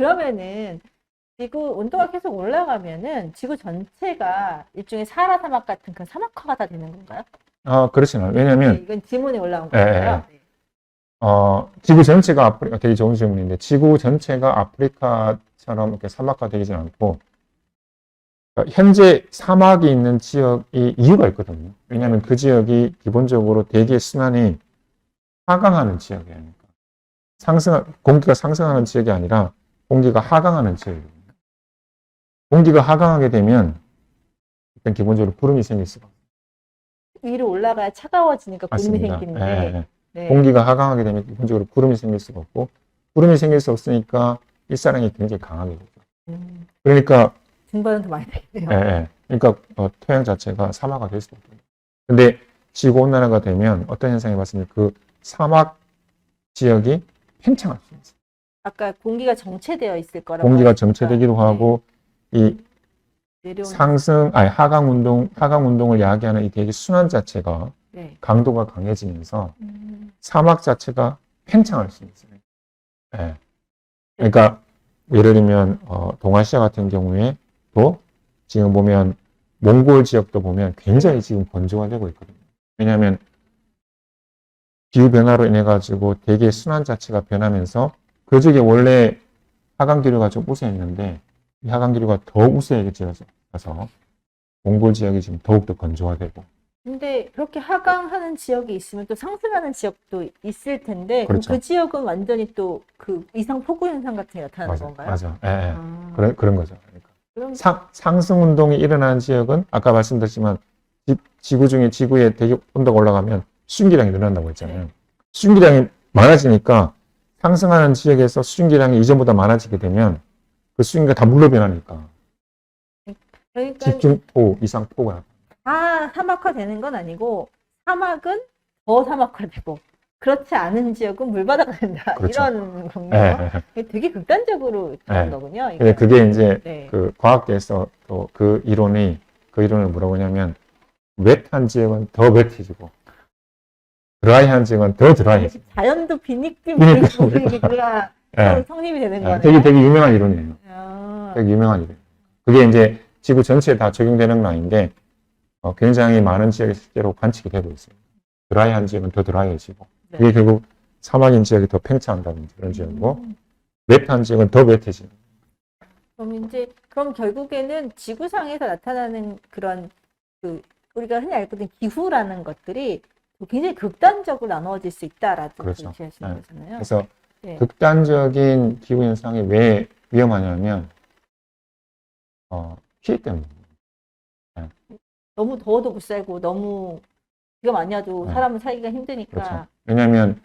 그러면은 지구 온도가 계속 올라가면은 지구 전체가 일종의 사하라 사막 같은 그 사막화가 다 되는 건가요? 아, 그렇진 않아요. 네, 왜냐면, 이건 질문에 올라온 예, 거예요. 네. 어, 지구 전체가 아프리카, 되게 좋은 질문인데, 지구 전체가 아프리카처럼 이렇게 사막화 되진 않고, 어, 현재 사막이 있는 지역이 이유가 있거든요. 왜냐하면 그 지역이 기본적으로 대기의 순환이 하강하는 지역이에요. 그러니까 상승, 공기가 상승하는 지역이 아니라 공기가 하강하는 지역이에요. 공기가 하강하게 되면 일단 기본적으로 구름이 생길 수가. 위로 올라가야 차가워지니까 구름이 맞습니다. 생기는데 예, 예. 네. 공기가 하강하게 되면 기본적으로 구름이 생길 수가 없고 구름이 생길 수 없으니까 일사량이 굉장히 강하게 되죠. 음, 그러니까 등반은 더 많이 되겠네요. 예, 예. 그러니까 어, 토양 자체가 사막화 될 수밖에 없어요. 근데 지구 온난화가 되면 어떤 현상이 발생해요? 그 사막 지역이 있어요. 아까 공기가 정체되어 있을 거라고 공기가 정체되기도 네, 하고 이 내려오는 상승 아니 하강 운동 하강 운동을 야기하는 이 대기 순환 자체가 네. 강도가 강해지면서 음, 사막 자체가 팽창할 수 있어요. 예. 그러니까 예를 들면 어, 동아시아 같은 경우에도 지금 보면 몽골 지역도 보면 굉장히 지금 건조가 되고 있거든요. 왜냐하면 기후 변화로 인해 가지고 대기의 순환 자체가 변하면서 그 지역에 원래 하강 기류가 좀 우세했는데 이 하강 기류가 더 우세해져서 몽골 지역이 지금 더욱더 건조화되고 근데 그렇게 하강하는 지역이 있으면 또 상승하는 지역도 있을 텐데 그렇죠. 그 지역은 완전히 또 그 이상 폭우 현상 같은 게 나타나는 맞아, 건가요? 맞아. 예, 예. 아, 그런 그런 거죠. 그러니까. 그럼 상, 상승 운동이 일어나는 지역은 아까 말씀드렸지만 지, 지구 중에 지구의 대기 온도가 올라가면 수증기량이 늘어난다고 했잖아요. 네. 수증기량이 많아지니까 상승하는 지역에서 수증기량이 이전보다 많아지게 되면 그 수증기가 다 물로 변하니까 그러니까 집중폭우, 이상폭우가 다 사막화 되는 건 아니고 사막은 더 사막화되고 그렇지 않은 지역은 물바다가 된다 그렇죠. 이런 건가요? 예, 예. 이게 되게 극단적으로 되는 네. 거군요. 이게. 그게 이제 네. 그 과학계에서 또 그 이론이 그 이론을 뭐라고 하냐면 웻한 지역은 더 웻해지고 드라이한 지역은 더 드라이해지고 자연도 비닉비 비닉비 물고 이게 그가 예. 성립이 되는 예, 거네요. 되게 되게 유명한 이론이에요. 아, 되게 유명한 이름. 그게 이제 지구 전체에 다 적용되는 건 아닌데, 어, 굉장히 많은 지역에 실제로 관측이 되고 있어요. 드라이한 지역은 더 드라이해지고, 네. 그게 결국 사막인 지역이 더 팽창한다든지 그런 지역이고, 음. 웻한 지역은 더 웻해지는. 그럼 이제 그럼 결국에는 지구상에서 나타나는 그런 그 우리가 흔히 알고 있는 기후라는 것들이 굉장히 극단적으로 나누어질 수 있다라고 그렇죠. 제시하시는 네. 거잖아요. 그래서 네. 극단적인 기후 현상이 왜 위험하냐면, 어, 피해 때문에. 너무 더워도 못 살고 너무 비가 많이 와도 네. 사람은 살기가 힘드니까 그렇죠. 왜냐하면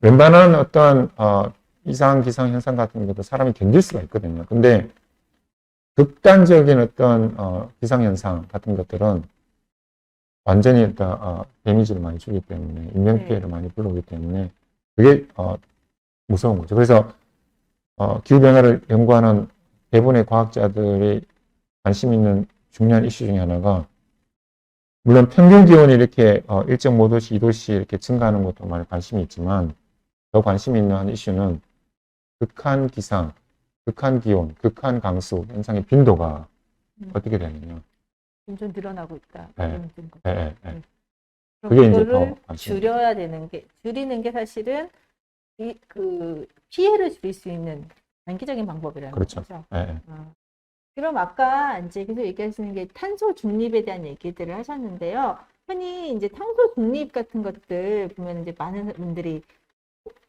웬만한 어떤 어, 이상 기상 현상 같은 것도 사람이 견딜 수가 있거든요. 근데 극단적인 어떤 어, 기상 현상 같은 것들은 완전히 일단 어, 데미지를 많이 주기 때문에 인명 네. 피해를 많이 불러오기 때문에 그게 어, 무서운 거죠. 그래서 어, 기후 변화를 연구하는 대부분의 과학자들이 관심 있는 중요한 이슈 중에 하나가 물론 평균 기온이 이렇게 어, 1.5도씩, 2도씩 이렇게 증가하는 것도 많이 관심이 있지만 더 관심이 있는 한 이슈는 극한 기상, 극한 기온, 극한 강수 현상의 빈도가 음. 어떻게 되느냐. 점점 늘어나고 있다. 네. 예, 예, 예. 그럼 그게 이제 더. 줄여야 되는 게 줄이는 게 사실은 이, 그 피해를 줄일 수 있는 단기적인 방법이라는 그렇죠. 거죠. 예, 예. 아, 그럼 아까 이제 계속 얘기하시는 게 탄소 중립에 대한 얘기들을 하셨는데요. 흔히 이제 탄소 중립 같은 것들 보면 이제 많은 분들이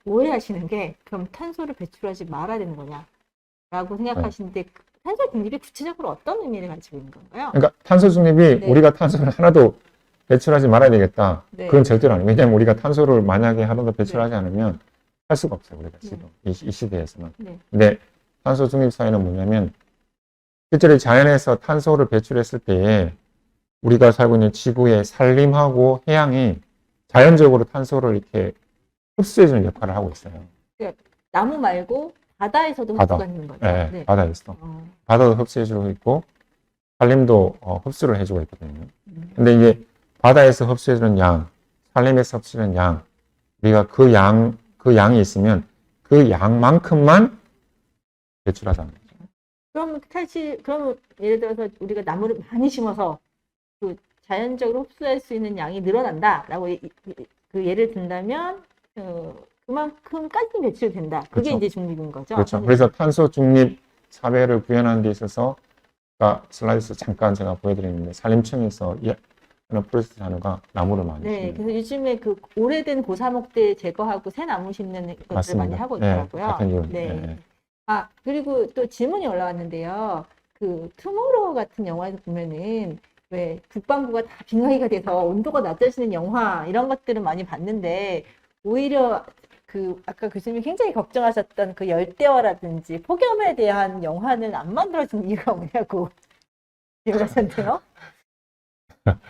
오해하시는 게 그럼 탄소를 배출하지 말아야 되는 거냐라고 생각하시는데 그 탄소 중립이 구체적으로 어떤 의미를 가지고 있는 건가요? 그러니까 탄소 중립이 네. 우리가 탄소를 하나도 배출하지 말아야 되겠다. 네. 그건 절대로 아니에요. 왜냐하면 우리가 탄소를 만약에 하나도 배출하지 않으면 할 수가 없어요. 우리가 지금 이, 이 시대에서는. 네. 근데 탄소 중립 사회는 뭐냐면 실제로 자연에서 탄소를 배출했을 때에 우리가 살고 있는 지구의 산림하고 해양이 자연적으로 탄소를 이렇게 흡수해주는 역할을 하고 있어요. 나무 말고 바다에서도 바다. 흡수가 있는 거죠. 예, 네. 바다에서. 어, 바다도 흡수해주고 있고 산림도 어, 흡수를 해주고 있거든요. 음. 근데 이게 바다에서 흡수해주는 양, 산림에서 흡수하는 양, 우리가 그 양, 그 양이 있으면 그 양만큼만 배출하잖아요. 그럼 사실 그럼 예를 들어서 우리가 나무를 많이 심어서 그 자연적으로 흡수할 수 있는 양이 늘어난다라고 그 예를 든다면 어, 그만큼까지 배출된다. 그게 그렇죠. 이제 중립인 거죠. 그렇죠. 그래서 탄소 중립 사회를 구현하는 데 있어서 아까 슬라이드에서 잠깐 제가 보여드렸는데 산림청에서 이- 하는 프로젝트 단어가 나무를 많이 네, 그래서 요즘에 그 오래된 고사목대 제거하고 새 나무 심는 것들 맞습니다. 많이 하고 네, 있더라고요. 네. 네, 네. 아, 그리고 또 질문이 올라왔는데요. 그 투모로우 같은 영화에서 보면은 왜 북반구가 다 빙하기가 돼서 온도가 낮아지는 영화 이런 것들은 많이 봤는데 오히려 그 아까 교수님이 굉장히 걱정하셨던 그 열대어라든지 폭염에 대한 영화는 안 만들어진 이유가 뭐냐고 얘기하셨는데요.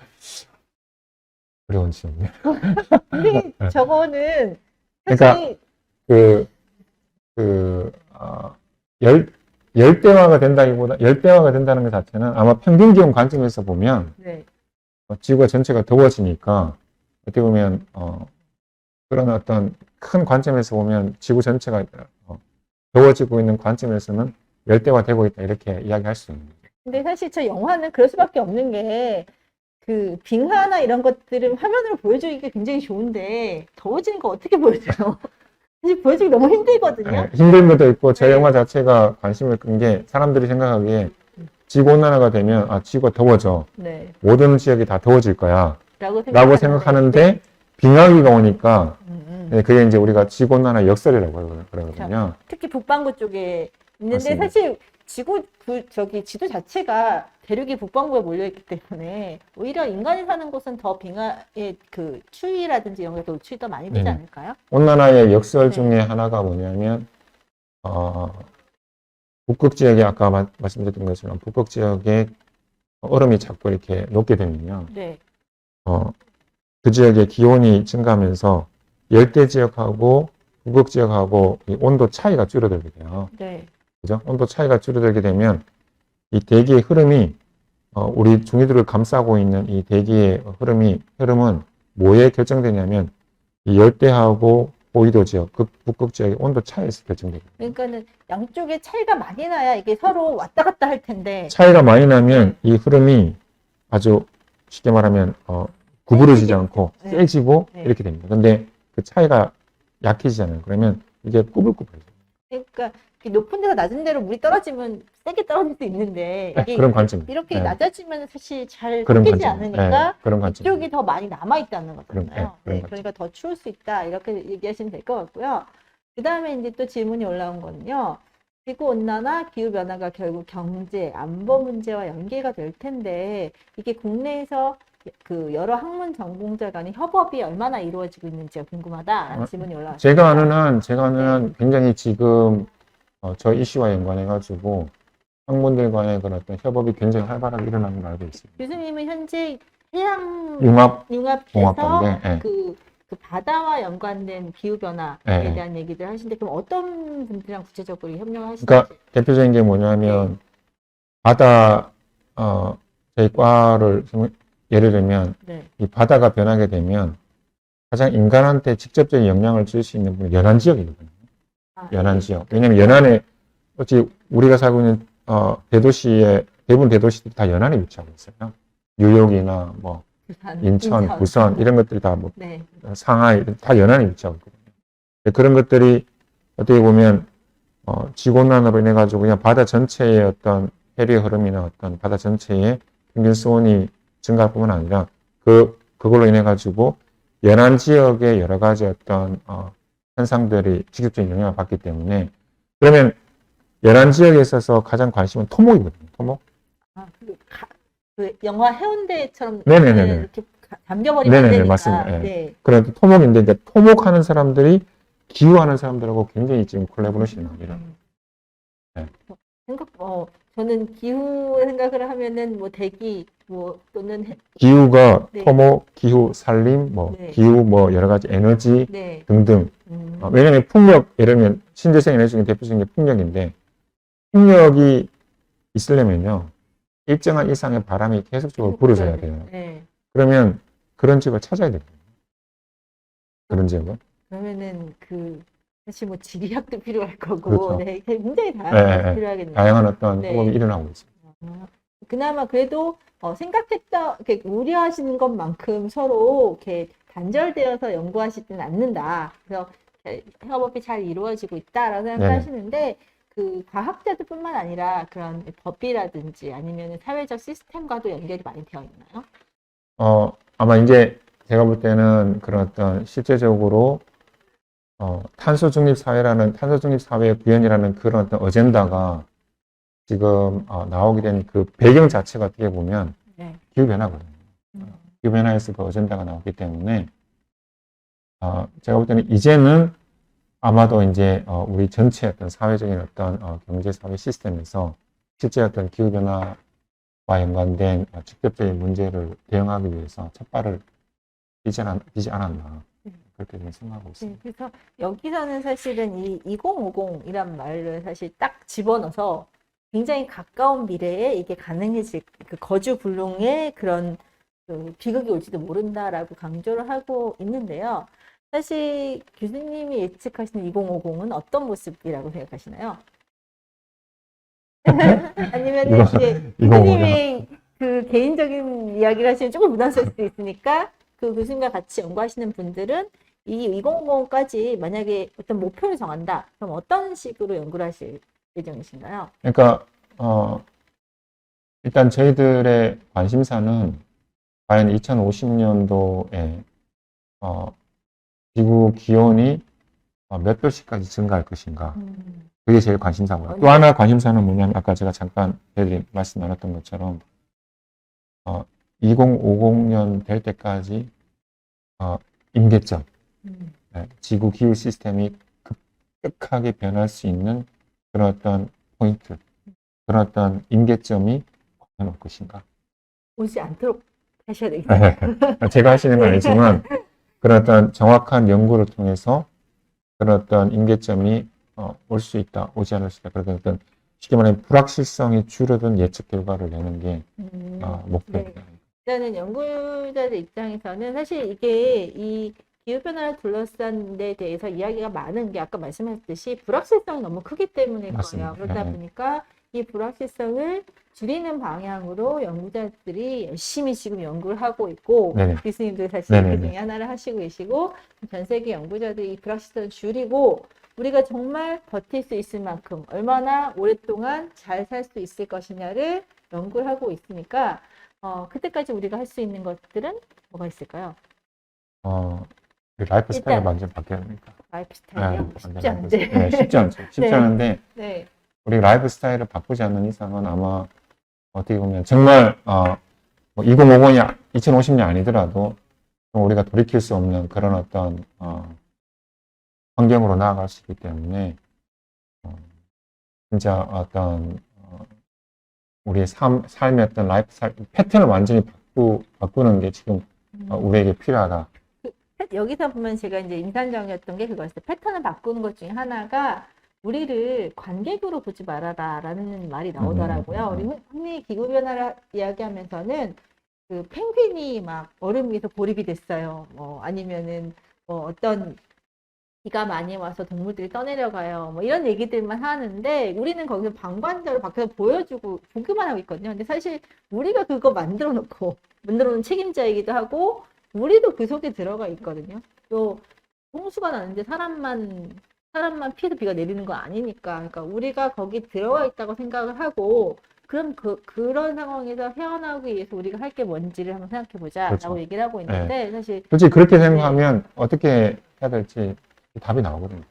어려운 질문이에요. 근데 저거는 네. 그러니까 사실 그, 그, 어, 열, 열대화가 된다기보다, 열대화가 된다는 것 자체는 아마 평균 기온 관점에서 보면 네, 어, 지구가 전체가 더워지니까 어떻게 보면, 어, 그런 어떤 큰 관점에서 보면 지구 전체가 어, 더워지고 있는 관점에서는 열대화 되고 있다 이렇게 이야기할 수 있는 거죠. 근데 사실 저 영화는 그럴 수밖에 없는 게 그 빙하나 이런 것들은 화면으로 보여주기가 굉장히 좋은데 더워지는 거 어떻게 보여줘요? 사실 보여주기 너무 힘들거든요. 예, 힘든 것도 있고 저 네. 영화 자체가 관심을 끈 게 사람들이 생각하기에 지구 온난화가 되면 아 지구가 더워져 네, 모든 지역이 다 더워질 거야 라고 라고 생각하는데 빙하기가 오니까 음, 음. 예, 그게 이제 우리가 지구 온난화 역설이라고 그러거든요. 특히 북반구 쪽에 있는데 맞습니다. 사실 지구 그 저기 지도 자체가 대륙이 북반구에 몰려 있기 때문에 오히려 인간이 사는 곳은 더 빙하의 그 추위라든지 이런 것도 노출이 더 많이 되지 네네. 않을까요? 온난화의 역설 네. 중에 하나가 뭐냐면 어, 북극 지역에 아까 마- 말씀드렸던 것처럼 북극 지역에 얼음이 자꾸 이렇게 녹게 되면요. 네, 어, 그 지역의 기온이 증가하면서 열대 지역하고 북극 지역하고 이 온도 차이가 줄어들게 돼요. 네, 그죠? 온도 차이가 줄어들게 되면 이 대기의 흐름이 어, 우리 중위들을 감싸고 있는 이 대기의 흐름이 흐름은 뭐에 결정되냐면 이 열대하고 고위도 지역, 극, 북극 지역의 온도 차이에서 결정됩니다. 그러니까는 양쪽에 차이가 많이 나야 이게 서로 왔다 갔다 할 텐데 차이가 많이 나면 이 흐름이 아주 쉽게 말하면 어, 구부러지지 않고 네. 세지고 네. 이렇게 됩니다. 근데 그 차이가 약해지잖아요. 그러면 이게 꾸불꾸불해져요. 그러니까 이렇게 높은 데서 낮은 데로 물이 떨어지면 세게 떨어질 수 있는데 네, 이게 그런 관점. 이렇게 네. 낮아지면 사실 잘 섞이지. 않으니까 네, 그런 관점. 이쪽이 더 많이 남아 있다는 거잖아요. 네, 그런 네. 그러니까 더 추울 수 있다 이렇게 얘기하시면 될 것 같고요. 그 다음에 이제 또 질문이 올라온 거는요. 지구 온난화, 기후 변화가 결국 경제, 안보 문제와 연계가 될 텐데 이게 국내에서 그 여러 학문 전공자 간의 협업이 얼마나 이루어지고 있는지가 궁금하다라는 어, 질문이 올라왔습니다. 제가 아는 한, 제가 아는 한 굉장히 지금 어, 저 이슈와 연관해가지고 학문들 간의 그런 어떤 협업이 굉장히 활발하게 일어나는 걸 알고 있습니다. 교수님은 현재 해양 융합 융합해서 공학과인데, 예. 그, 그 바다와 연관된 기후 변화에 예. 대한 얘기들 하시는데 그럼 어떤 분들이랑 구체적으로 협력을 하시는지 그러니까 대표적인 게 뭐냐면 바다 어 저희 과를 좀 예를 들면 네. 이 바다가 변하게 되면 가장 인간한테 직접적인 영향을 줄 수 있는 분이 연안 지역이거든요. 아, 연안 네. 지역. 왜냐면 연안에 어찌 우리가 살고 있는 어 대도시의 대부분 대도시들이 다 연안에 위치하고 있어요. 뉴욕이나 뭐 부산, 인천, 부산 이런 것들이 다뭐 네. 상하이 다 연안에 위치하고 있거든요. 그런 것들이 어떻게 보면 어, 지구온난화로 인해 가지고 그냥 바다 전체의 어떤 해류의 흐름이나 어떤 바다 전체의 평균 수온이 증가뿐만 아니라 그 그걸로 인해 가지고 연안 지역의 여러 가지 어떤 어, 현상들이 직접적인 영향을 받기 때문에 그러면 연안 지역에 있어서 가장 관심은 토목이거든요. 토목. 아, 그, 가, 그 영화 해운대처럼 네네네네. 이렇게 안 네네네, 되니까. 맞습니다. 예. 네. 그런 토목인데 이제 토목하는 사람들이 기후하는 사람들하고 굉장히 지금 콜라보레이션이 나옵니다 음. 네. 생각, 어, 저는 기후 생각을 하면은 뭐 대기, 뭐 또는 해, 기후가 네. 토목, 기후, 산림, 뭐 네. 기후, 뭐 여러 가지 에너지 네. 등등. 음, 어, 왜냐하면 풍력, 예를 들면 신재생 에너지 중에 대표적인 게 풍력인데 풍력이 있으려면요 일정한 이상의 바람이 계속적으로 불어줘야 돼요. 네. 그러면 그런 지역을 찾아야 되거든요. 그런 지역을. 그러면은 그 사실 뭐 지리학도 필요할 거고, 그렇죠. 네, 굉장히 다양한 네, 게 네. 필요하겠네요. 다양한 어떤 네. 호흡이 일어나고 있습니다. 아, 그나마 그래도 어, 생각했던 이렇게 우려하시는 것만큼 서로 이렇게 단절되어서 연구하시지는 않는다. 그래서 협업이 잘 이루어지고 있다라고 생각하시는데 그 과학자들뿐만 아니라 그런 법이라든지 아니면 사회적 시스템과도 연결이 많이 되어 있나요? 어, 아마 이제 제가 볼 때는 그런 어떤 실제적으로 어, 탄소 중립 사회라는 탄소 중립 사회 구현이라는 그런 어떤 어젠다가 지금 어, 나오게 된 그 배경 자체가 어떻게 보면 네. 기후 변화거든요. 음, 기후 변화에서 그 어젠다가 나오기 때문에 어, 제가 볼 때는 이제는 아마도 이제 어, 우리 전체 어떤 사회적인 어떤 어, 경제 사회 시스템에서 실제 어떤 기후 변화와 연관된 어, 직접적인 문제를 대응하기 위해서 첫 발을 뛰지, 않았, 않았나 네. 그렇게 좀 생각하고 네, 있습니다. 그래서 여기서는 사실은 이 2050이란 말을 사실 딱 집어넣어서 굉장히 가까운 미래에 이게 가능해질 그 거주 불능의 그런 그 비극이 올지도 모른다라고 강조를 하고 있는데요. 사실 교수님이 예측하시는 2050은 어떤 모습이라고 생각하시나요? 아니면 이제 2050 교수님의 그 개인적인 이야기를 하시면 조금 부담스러울 수도 있으니까 그 교수님과 같이 연구하시는 분들은 이 2050까지 만약에 어떤 목표를 정한다. 그럼 어떤 식으로 연구를 하실 예정이신가요? 그러니까 어, 일단 저희들의 관심사는 과연 2050년도에 어, 지구 기온이 어, 몇 도씩까지 증가할 것인가. 음, 그게 제일 관심사고요. 어, 또 하나 관심사는 뭐냐면 아까 제가 잠깐 저희들이 말씀 나눴던 것처럼 어, 2050년 될 때까지 어, 임계점. 음, 네, 지구 기후 시스템이 급격하게 변할 수 있는 그런 어떤 포인트, 그런 어떤 임계점이 과연 올 것인가? 오지 않도록 하셔야 되겠네요. 제가 하시는 건 네. 아니지만 그런 어떤 정확한 연구를 통해서 그런 어떤 임계점이 어, 올 수 있다, 오지 않을 수 있다. 그런 어떤 쉽게 말하면 불확실성이 줄어든 예측 결과를 내는 게 음, 어, 목표입니다. 일단은 연구자들 입장에서는 사실 이게 이 기후변화를 둘러싼 데 대해서 이야기가 많은 게 아까 말씀하셨듯이 불확실성이 너무 크기 때문일 맞습니다. 거예요. 그러다 네. 보니까 이 불확실성을 줄이는 방향으로 연구자들이 열심히 지금 연구를 하고 있고 네네. 교수님도 사실 네네네. 그 중에 하나를 하시고 계시고 전 세계 연구자들이 이 불확실성을 줄이고 우리가 정말 버틸 수 있을 만큼 얼마나 오랫동안 잘 살 수 있을 것이냐를 연구를 하고 있으니까 어, 그때까지 우리가 할 수 있는 것들은 뭐가 있을까요? 어, 라이프 스타일을 일단- 완전 바뀌어야 됩니까? 라이프 스타일이요? 네, 쉽지 않은데. 라이프. 네, 쉽지 않죠. 쉽지 네. 않은데 네. 우리 라이프 스타일을 바꾸지 않는 이상은 아마 어떻게 보면 정말 어, 뭐 2050이 2050년 아니더라도 좀 우리가 돌이킬 수 없는 그런 어떤 어, 환경으로 나아갈 수 있기 때문에 어, 진짜 어떤 어, 우리의 삶, 삶의 어떤 라이프 스타일 패턴을 완전히 바꾸, 바꾸는 게 지금 음. 어, 우리에게 필요하다. 여기서 보면 제가 이제 인상적이었던 게 그거였어요. 패턴을 바꾸는 것 중에 하나가 우리를 관객으로 보지 말아라라는 말이 나오더라고요. 음, 우리 흔- 흔히 기후 변화를 이야기하면서는 그 펭귄이 막 얼음 위에서 보립이 됐어요. 뭐 아니면은 뭐 어떤 비가 많이 와서 동물들이 떠내려가요. 뭐 이런 얘기들만 하는데 우리는 거기서 방관자로 밖에서 보여주고 보기만 하고 있거든요. 근데 사실 우리가 그거 만들어 놓고 만들어 놓은 책임자이기도 하고 우리도 그 속에 들어가 있거든요. 또 홍수가 나는데 사람만 사람만 피해서 비가 내리는 건 아니니까. 그러니까 우리가 거기 들어가 있다고 생각을 하고 그럼 그 그런 상황에서 헤어나오기 위해서 우리가 할 게 뭔지를 한번 생각해 보자라고 그렇죠. 얘기를 하고 있는데 사실 솔직히 그렇게 생각하면 어떻게 해야 될지 답이 나오거든요.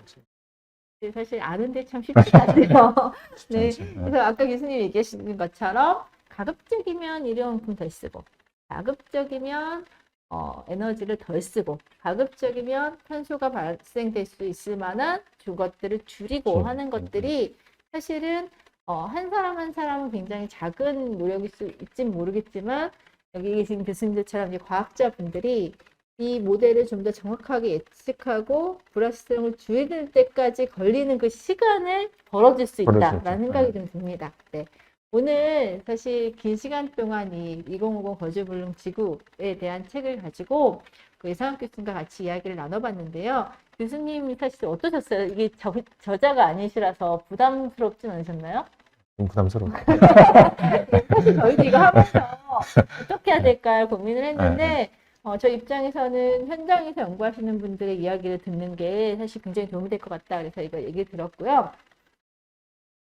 사실 아는데 참 쉽지 않아요. 네. 네. 그래서 아까 교수님 얘기하시는 것처럼 가급적이면 일회용품 덜 쓰고 가급적이면 어, 에너지를 덜 쓰고 가급적이면 탄소가 발생될 수 있을 만한 그것들을 줄이고 그렇죠. 하는 것들이 사실은 어, 한 사람 한 사람은 굉장히 작은 노력일 수 있진 모르겠지만 여기 계신 교수님들처럼 이제 과학자분들이 이 모델을 좀 더 정확하게 예측하고 불확실성을 줄일 때까지 걸리는 그 시간을 벌어줄 수 있다라는. 생각이 네. 좀 듭니다. 네. 오늘 사실 긴 시간 동안 이 2050 거주불능 지구에 대한 책을 가지고 그 이상학 교수님과 같이 이야기를 나눠봤는데요. 교수님 사실 어떠셨어요? 이게 저, 저자가 아니시라서 부담스럽진 않으셨나요? 좀 부담스러워. 사실 저희도 이거 하면서 어떻게 해야 될까 고민을 했는데 어, 저 입장에서는 현장에서 연구하시는 분들의 이야기를 듣는 게 사실 굉장히 도움이 될 것 같다 그래서 이거 얘기 들었고요.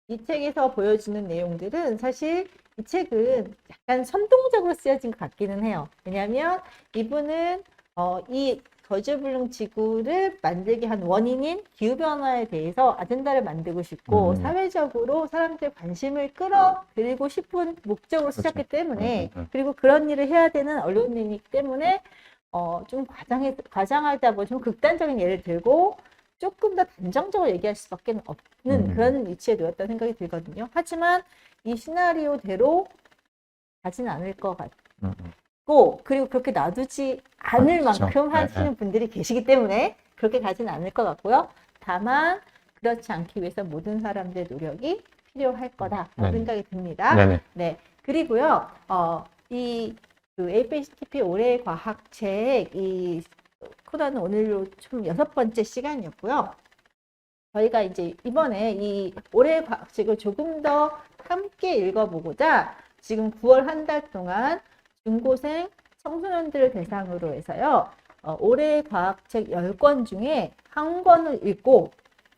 이 책에서 보여주는 내용들은 사실 이 책은 약간 선동적으로 쓰여진 것 같기는 해요. 왜냐하면 이분은 어, 이 거주불능 지구를 만들게 한 원인인 기후변화에 대해서 아젠다를 만들고 싶고 음. 사회적으로 사람들의 관심을 끌어들이고 싶은 목적으로 쓰셨기 그렇죠. 때문에 음, 음, 음. 그리고 그런 일을 해야 되는 언론인이기 때문에 어, 좀 과장해, 과장하다 보면 좀 극단적인 예를 들고 조금 더 단정적으로 얘기할 수밖에 없는 음. 그런 위치에 놓였다는 생각이 들거든요. 하지만 이 시나리오대로 가진 않을 것 같고 음, 음. 그리고 그렇게 놔두지 않을 그렇죠. 만큼 네, 하시는 분들이 계시기 때문에 그렇게 가진 않을 것 같고요. 다만 그렇지 않기 위해서 모든 사람들의 노력이 필요할 거다 네. 생각이 듭니다. 네네. 네. 그리고요, 어, 이, 그 APCTP 올해의 과학책, 이 코너는 오늘로 총 여섯 번째 시간이었고요. 저희가 이제 이번에 이 올해의 과학책을 조금 더 함께 읽어보고자 지금 9월 한 달 동안 중고생 청소년들을 대상으로 해서요, 어, 올해의 과학책 10권 중에 한 권을 읽고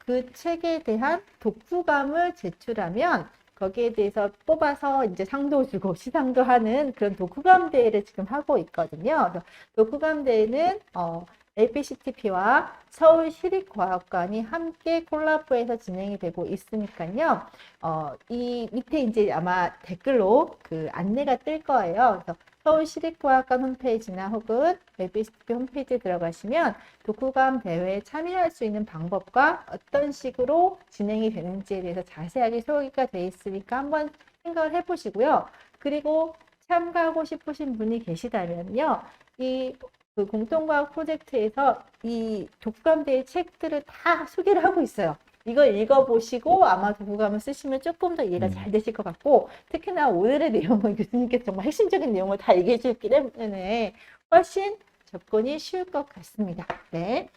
그 책에 대한 독후감을 제출하면 거기에 대해서 뽑아서 이제 상도 주고 시상도 하는 그런 독후감 대회를 지금 하고 있거든요. 독후감 대회는 어, LPCTP와 서울시립과학관이 함께 콜라보해서 진행이 되고 있으니까요. 어, 이 밑에 이제 아마 댓글로 그 안내가 뜰 거예요. 그래서 서울시립과학관 홈페이지나 혹은 LPCTP 홈페이지에 들어가시면 독후감 대회에 참여할 수 있는 방법과 어떤 식으로 진행이 되는지에 대해서 자세하게 소개가 되어 있으니까 한번 생각을 해보시고요. 그리고 참가하고 싶으신 분이 계시다면요. 이 그 공동과학 프로젝트에서 이 독후감 대회 책들을 다 소개를 하고 있어요. 이걸 읽어보시고 아마 독후감을 쓰시면 조금 더 이해가 음. 잘 되실 것 같고 특히나 오늘의 내용은 교수님께서 정말 핵심적인 내용을 다 얘기해 주셨기 때문에 훨씬 접근이 쉬울 것 같습니다. 네.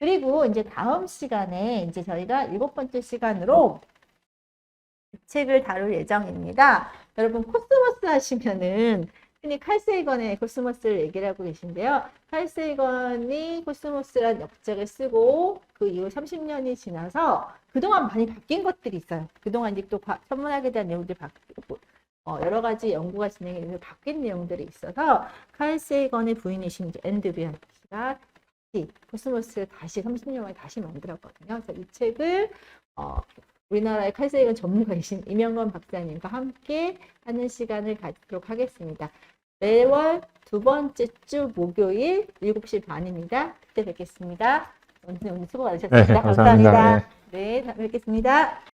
그리고 이제 다음 시간에 이제 저희가 일곱 번째 시간으로 이 책을 다룰 예정입니다. 여러분 코스모스 하시면은 흔히 칼세이건의 코스모스를 얘기를 하고 계신데요. 칼세이건이 코스모스란 역작을 쓰고 그 이후 30년이 지나서 그동안 많이 바뀐 것들이 있어요. 그동안 이제 또 과- 천문학에 대한 내용들이 바뀌고 어, 여러 가지 연구가 진행이 되면서 바뀐 내용들이 있어서 칼세이건의 부인이신 앤드비안 씨가 코스모스를 다시 30년 만에 다시 만들었거든요. 그래서 이 책을 어, 우리나라의 칼세이건 전문가이신 이명건 박사님과 함께 하는 시간을 가지도록 하겠습니다. 매월 두 번째 주 목요일 7시 반입니다. 그때 뵙겠습니다. 오늘, 수고 많으셨습니다. 네, 감사합니다. 감사합니다. 네, 다음에 뵙겠습니다.